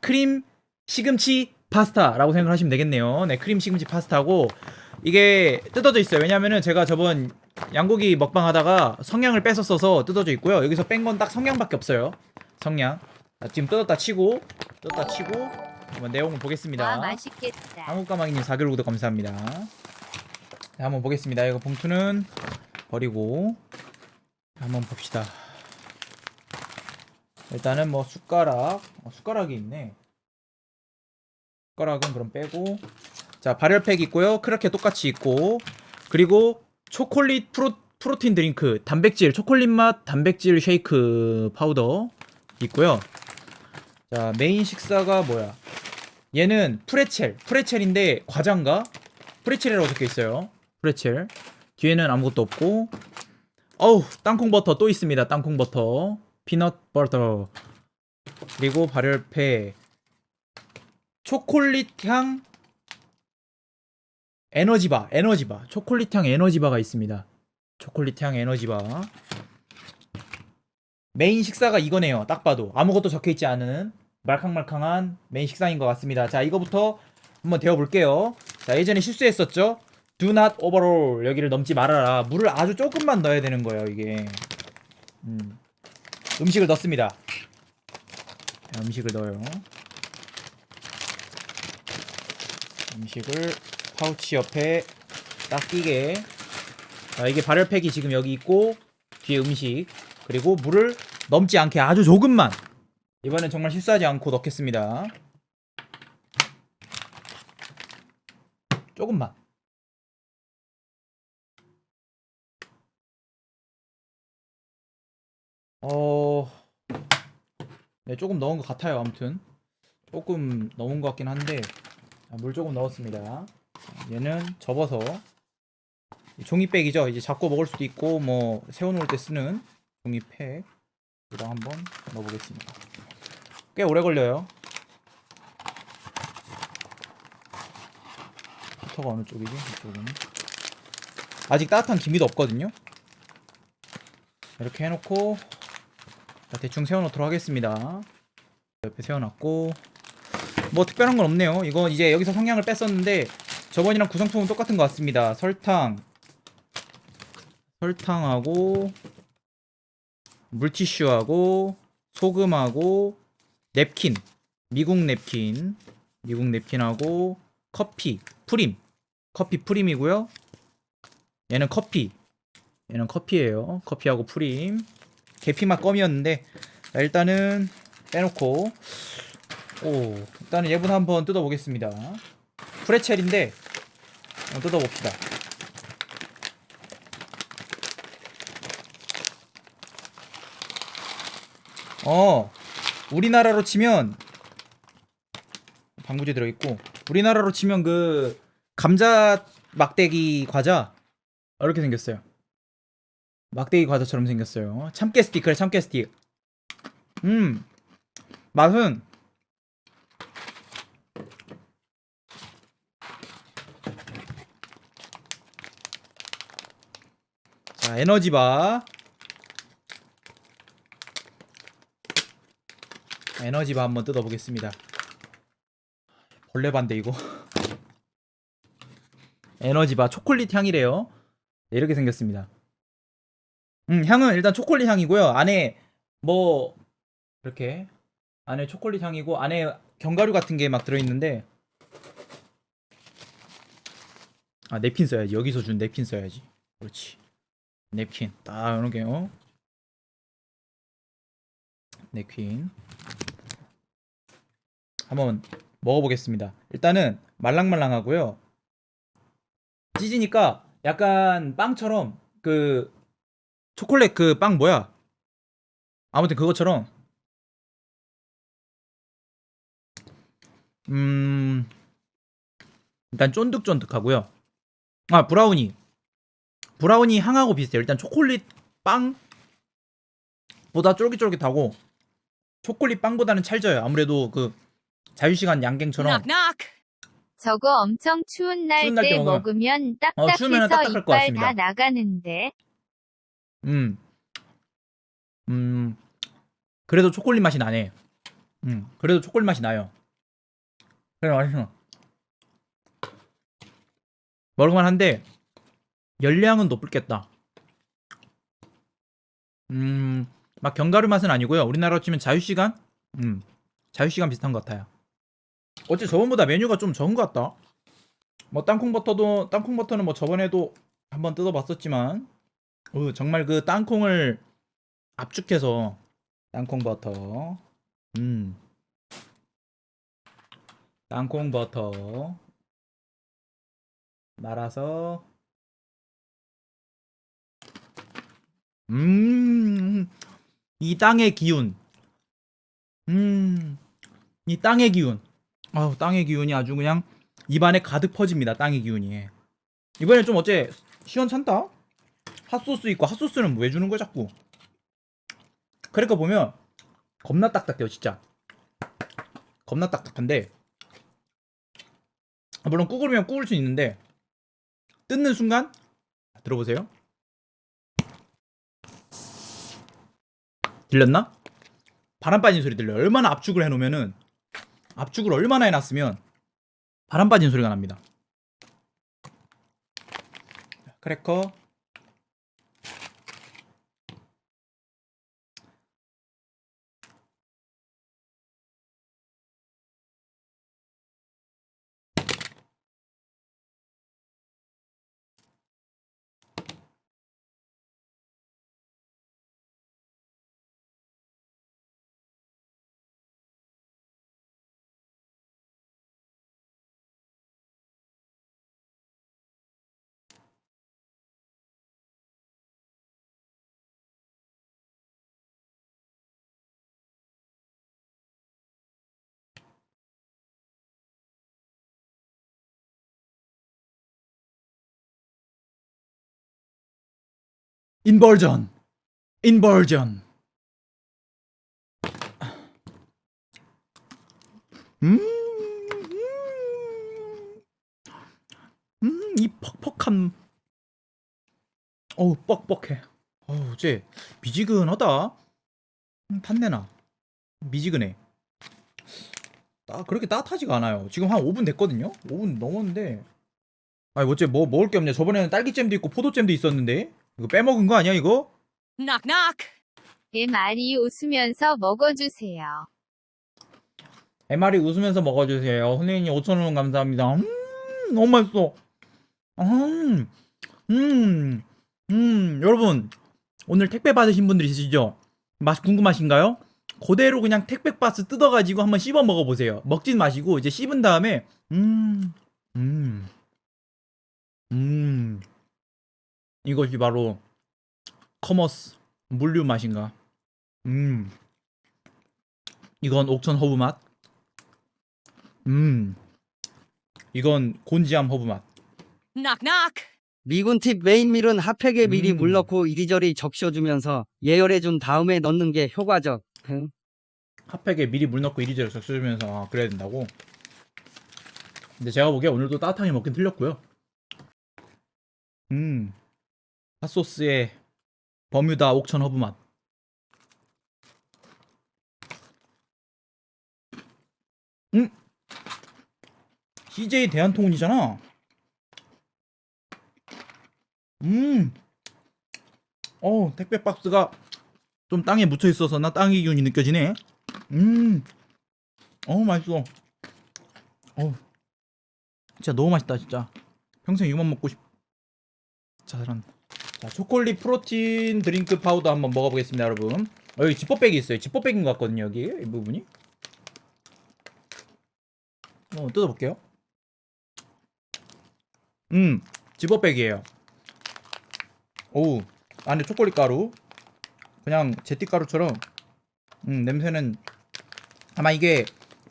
크림 시금치 파스타라고 생각하시면 되겠네요. 네, 크림 시금치 파스타고 이게 뜯어져 있어요. 왜냐면은 제가 저번 양고기 먹방 하다가 성냥을 뺏었어서 뜯어져 있고요. 여기서 뺀 건 딱 성냥밖에 없어요. 성냥. 자, 지금 뜯었다 치고 뜯었다 치고 한번 내용을 보겠습니다. 와 맛있겠다. 한국가마귀님 4개월 구독 감사합니다. 자, 한번 보겠습니다. 이거 봉투는 버리고 한번 봅시다. 일단은 뭐 숟가락, 어, 숟가락이 있네. 숟가락은 그럼 빼고 자 발열팩 있고요. 크라케 똑같이 있고 그리고 초콜릿 프로 프로틴 드링크 단백질 초콜릿 맛 단백질 쉐이크 파우더 있고요. 자 메인 식사가 뭐야? 얘는 프레첼 프레첼인데 과자인가? 프레첼이라고 적혀 있어요. 프레첼 뒤에는 아무것도 없고 어우 땅콩 버터 또 있습니다. 땅콩 버터 피넛 버터 그리고 발열팩 초콜릿 향 에너지바 에너지바 초콜릿 향 에너지바가 있습니다. 초콜릿 향 에너지바 메인 식사가 이거네요. 딱 봐도 아무것도 적혀 있지 않은 말캉말캉한 메인 식사인 것 같습니다. 자 이거부터 한번 데워 볼게요. 자 예전에 실수했었죠. Do not overall 여기를 넘지 말아라. 물을 아주 조금만 넣어야 되는 거예요 이게. 음. 음식을 넣습니다. 자, 음식을 넣어요. 음식을 파우치 옆에 딱 끼게. 자, 이게 발열팩이 지금 여기 있고 뒤에 음식 그리고 물을 넘지 않게 아주 조금만 이번엔 정말 실수하지 않고 넣겠습니다. 조금만. 네 조금 넣은 것 같아요. 아무튼 조금 넣은 것 같긴 한데 자, 물 조금 넣었습니다. 자, 얘는 접어서 이 종이백이죠. 이제 잡고 먹을 수도 있고 뭐 세워놓을 때 쓰는 종이팩. 여기다 한번 넣어보겠습니다. 꽤 오래 걸려요. 히터가 어느 쪽이지? 이쪽은. 아직 따뜻한 기미도 없거든요. 이렇게 해놓고 자, 대충 세워놓도록 하겠습니다. 옆에 세워놨고 뭐 특별한 건 없네요. 이거 이제 여기서 성냥을 뺐었는데 저번이랑 구성품은 똑같은 것 같습니다. 설탕, 설탕하고 물티슈하고 소금하고 냅킨, 미국 냅킨, 미국 냅킨하고 커피, 프림, 커피 프림이고요. 얘는 커피, 얘는 커피예요. 커피하고 프림. 계피맛 껌이었는데 자, 일단은 빼놓고 오 일단은 얘부터 한번 뜯어보겠습니다. 프레첼인데 한번 뜯어봅시다. 어 우리나라로 치면 방부제 들어있고 우리나라로 치면 그 감자 막대기 과자 이렇게 생겼어요. 막대기 과자처럼 생겼어요. 참깨 스틱, 그래 참깨 스틱. 음, 맛은 자 에너지바, 에너지바 한번 뜯어보겠습니다. 벌레반데 이거. 에너지바 초콜릿 향이래요. 네, 이렇게 생겼습니다. 음, 향은 일단 초콜릿 향이고요. 안에 뭐 이렇게 안에 초콜릿 향이고 안에 견과류 같은 게 막 들어있는데 아 냅킨 써야지. 여기서 준 냅킨 써야지. 그렇지. 냅킨 딱 이렇게 어 냅킨 한번 먹어보겠습니다. 일단은 말랑말랑하고요. 찢으니까 약간 빵처럼 그 초콜릿 그 빵 뭐야? 아무튼 그것처럼 음 일단 쫀득쫀득하고요. 아 브라우니 브라우니 향하고 비슷해요. 일단 초콜릿 빵보다 쫄깃쫄깃하고 초콜릿 빵보다는 찰져요. 아무래도 그 자유시간 양갱처럼 Knock knock. 저거 엄청 추운 날 때 먹으면- 어, 추우면은 딱딱해서 것 이빨. 다 나가는데 음. 음. 그래도 초콜릿 맛이 나네. 음, 그래도 초콜릿 맛이 나요. 그래 맛있어. 먹을만 한데 열량은 높겠다. 음, 막 견과류 맛은 아니고요. 우리나라로 치면 자유 시간? 음, 자유 시간 비슷한 것 같아요. 어째 저번보다 메뉴가 좀 적은 것 같다. 뭐 땅콩 버터도 땅콩 버터는 뭐 저번에도 한번 뜯어봤었지만, 어, 정말 그 땅콩을 압축해서 땅콩 버터, 음, 땅콩 버터. 말아서, 음, 이 땅의 기운, 음, 이 땅의 기운, 아우 땅의 기운이 아주 그냥 입안에 가득 퍼집니다. 땅의 기운이. 이번엔 좀 어째 시원찮다. 핫소스 있고 핫소스는 왜 주는 거야 자꾸? 그러니까 보면 겁나 딱딱해요 진짜. 겁나 딱딱한데 아, 물론 구글이면 구울 수 있는데 뜯는 순간 들어보세요. 들렸나? 바람 빠진 소리 들려요. 얼마나 압축을 해놓으면은 압축을 얼마나 해놨으면 바람 빠진 소리가 납니다. 크래커 인버전. 인버전. 음, 음, 이 퍽퍽한 어우 뻑뻑해. 어우 쟤 미지근하다. 음, 탄내나. 미지근해. 아, 그렇게 따뜻하지가 않아요. 지금 한 5분 됐거든요? 5분 넘었는데. 아니 어째 뭐 먹을 게 없냐. 저번에는 딸기잼도 있고 포도잼도 있었는데 이거 빼먹은 거 아니야 이거? Knock knock. MR이 웃으면서 먹어주세요. MR이 웃으면서 먹어주세요. 훈혜인이 5천원 감사합니다. 음, 너무 맛있어. 음, 음, 음, 여러분 오늘 택배 받으신 분들 있으시죠? 맛 궁금하신가요? 그대로 그냥 택배 박스 뜯어가지고 한번 씹어 먹어보세요. 먹진 마시고 이제 씹은 다음에 음, 음, 음, 이것이 바로 커머스 물류 맛인가? 음, 이건 옥천 허브 맛. 음. 이건 곤지암 허브 맛. Knock knock. 미군 팁 메인 밀은 핫팩에 미리 음. 물 넣고 이리저리 적셔주면서 예열해 준 다음에 넣는 게 효과적. 응? 핫팩에 미리 물 넣고 이리저리 적셔주면서 아, 그래야 된다고. 근데 제가 보기에 오늘도 따뜻하게 먹긴 틀렸고요. 음. 핫소스에 버뮤다 옥천 허브 맛. 음. CJ 대한통운이잖아. 음. 어, 택배 박스가 좀 땅에 묻혀 있어서 나 땅의 기운이 느껴지네. 음. 어우, 맛있어. 어우. 진짜 너무 맛있다, 진짜. 평생 이거만 먹고 싶. 자, 그럼. 자, 초콜릿 프로틴 드링크 파우더 한번 먹어보겠습니다, 여러분. 어, 여기 지퍼백이 있어요. 지퍼백인 것 같거든요, 여기. 이 부분이. 어, 뜯어볼게요. 음, 지퍼백이에요. 오우, 안에 초콜릿 가루. 그냥 제티 가루처럼. 음, 냄새는 아마 이게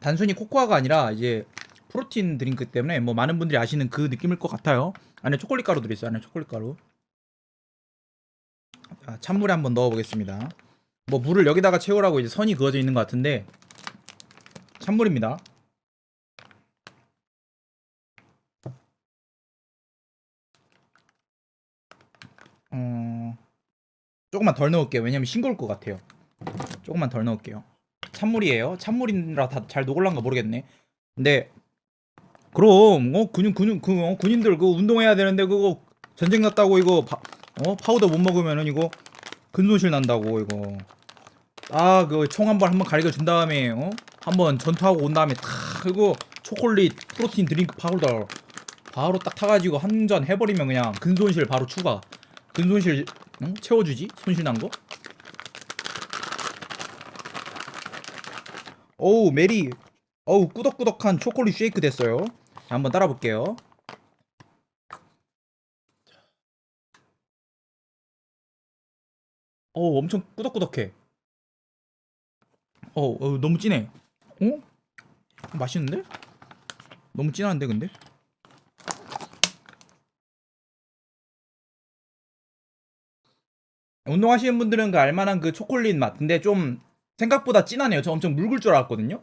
단순히 코코아가 아니라 이제 프로틴 드링크 때문에 뭐 많은 분들이 아시는 그 느낌일 것 같아요. 안에 초콜릿 가루 들어있어요. 안에 초콜릿 가루. 자, 찬물에 한번 넣어보겠습니다. 뭐 물을 여기다가 채우라고 이제 선이 그어져 있는 것 같은데 찬물입니다. 어... 조금만 덜 넣을게요. 왜냐면 싱거울 것 같아요. 조금만 덜 넣을게요. 찬물이에요. 찬물이라 다 잘 녹을란가 모르겠네. 근데 그럼 어 군인 군인 그 어, 군인들 그 운동해야 되는데 그거 전쟁 났다고 이거 파, 어? 파우더 못 먹으면은 이거 근손실 난다고 이거. 아 그 총 한 번 한번 갈겨 준 다음에 어? 한번 전투하고 온 다음에 탁 그리고 초콜릿 프로틴 드링크 파우더 바로 딱 타가지고 한 잔 해버리면 그냥 근손실 바로 추가. 근손실 응? 채워주지? 손실 난 거? 어우 메리. 어우 꾸덕꾸덕한 초콜릿 쉐이크 됐어요. 자, 한번 따라 볼게요 어우 엄청 꾸덕꾸덕해. 어, 어 너무 진해. 어? 맛있는데? 너무 진한데 근데? 운동하시는 분들은 그 알만한 그 초콜릿 맛. 근데 좀 생각보다 진하네요. 저 엄청 묽을 줄 알았거든요.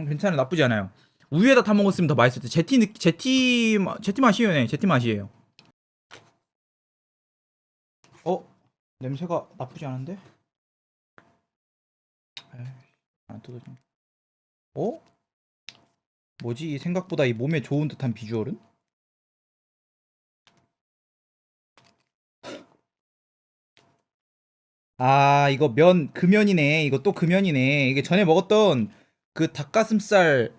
음, 괜찮아요. 나쁘지 않아요 우유에다 타 먹었으면 더 맛있을 때 제티 느- 제티 마- 제티 맛이에요 네. 제티 맛이에요. 어? 냄새가 나쁘지 않은데? 안 뜯어져 어? 뭐지? 이 생각보다 이 몸에 좋은 듯한 비주얼은? 아 이거 면 금면이네. 이거 또 금면이네. 이게 전에 먹었던 그 닭가슴살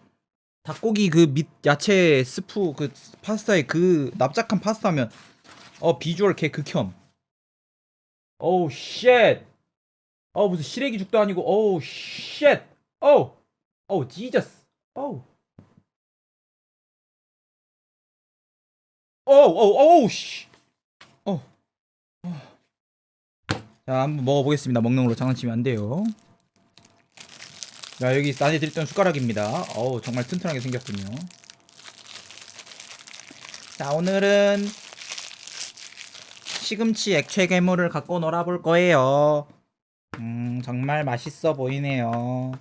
닭고기 그 밑 야채 스프 그 파스타에 그 납작한 파스타면 어 비주얼 개 극혐. 오우 쉣 어 무슨 시래기 죽도 아니고 오우 쉣 오우 오우 지저스 오우 오우 오우 오우 씨 어. 어. 자 한번 먹어보겠습니다. 먹는 걸로 장난치면 안 돼요 자 여기 낮에 드렸던 숟가락입니다. 어우 정말 튼튼하게 생겼군요. 자 오늘은 시금치 액체 괴물을 갖고 놀아볼 거예요. 음 정말 맛있어 보이네요.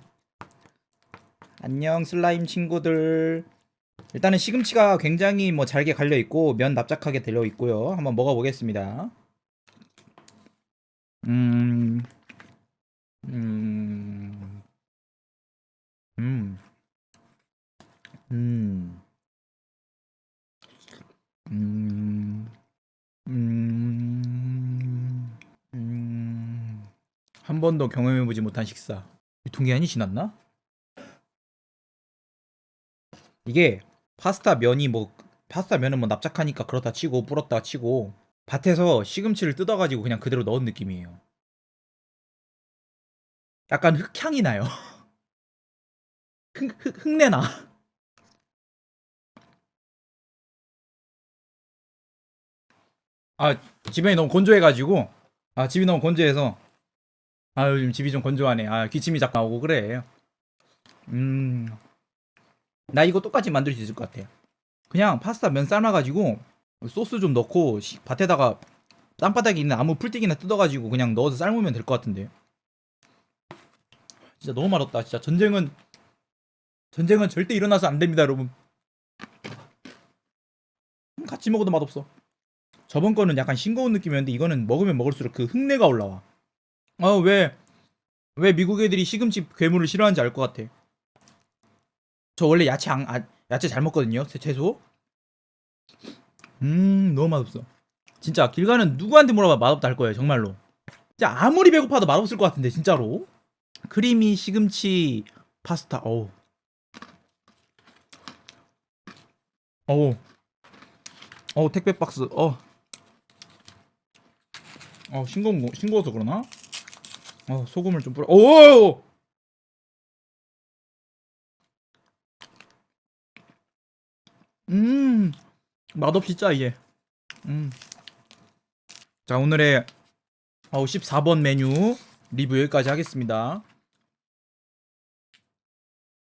안녕 슬라임 친구들. 일단은 시금치가 굉장히 뭐 잘게 갈려 있고 면 납작하게 들려 있고요. 한번 먹어보겠습니다. 음, 음, 음, 음, 음, 음, 음. 한 번도 경험해 보지 못한 식사. 유통기한이 지났나? 이게 파스타 면이 뭐 파스타 면은 뭐 납작하니까 그렇다 치고 불었다 치고 밭에서 시금치를 뜯어가지고 그냥 그대로 넣은 느낌이에요. 약간 흙향이 나요. 흙, 흙, 흙내 나. 아, 집에 너무 건조해가지고, 아, 집이 너무 건조해서, 아, 요즘 집이 좀 건조하네. 아, 기침이 자꾸 나오고 그래. 음, 나 이거 똑같이 만들 수 있을 것 같아. 그냥 파스타 면 삶아가지고, 소스 좀 넣고, 시- 밭에다가 땅바닥에 있는 아무 풀떼기나 뜯어가지고 그냥 넣어서 삶으면 될 것 같은데. 진짜 너무 맛없다. 진짜 전쟁은 전쟁은 절대 일어나서 안 됩니다, 여러분. 같이 먹어도 맛없어. 저번 거는 약간 싱거운 느낌이었는데 이거는 먹으면 먹을수록 그 흙내가 올라와. 어, 왜, 왜 미국 애들이 시금치 괴물을 싫어하는지 알 것 같아. 저 원래 야채 안, 아, 야채 잘 먹거든요, 제 채소. 음, 너무 맛없어. 진짜 길 가는 누구한테 물어봐 맛없다 할 거예요, 정말로. 진짜 아무리 배고파도 맛없을 것 같은데, 진짜로. 크리미 시금치 파스타, 어우. 어우. 어우, 택배 박스, 어. 어, 싱거운 거, 싱거워서 그러나? 어, 소금을 좀 뿌려. 오! 음, 맛없이 짜, 이게. 음. 자, 오늘의 어, 14번 메뉴 리뷰 여기까지 하겠습니다.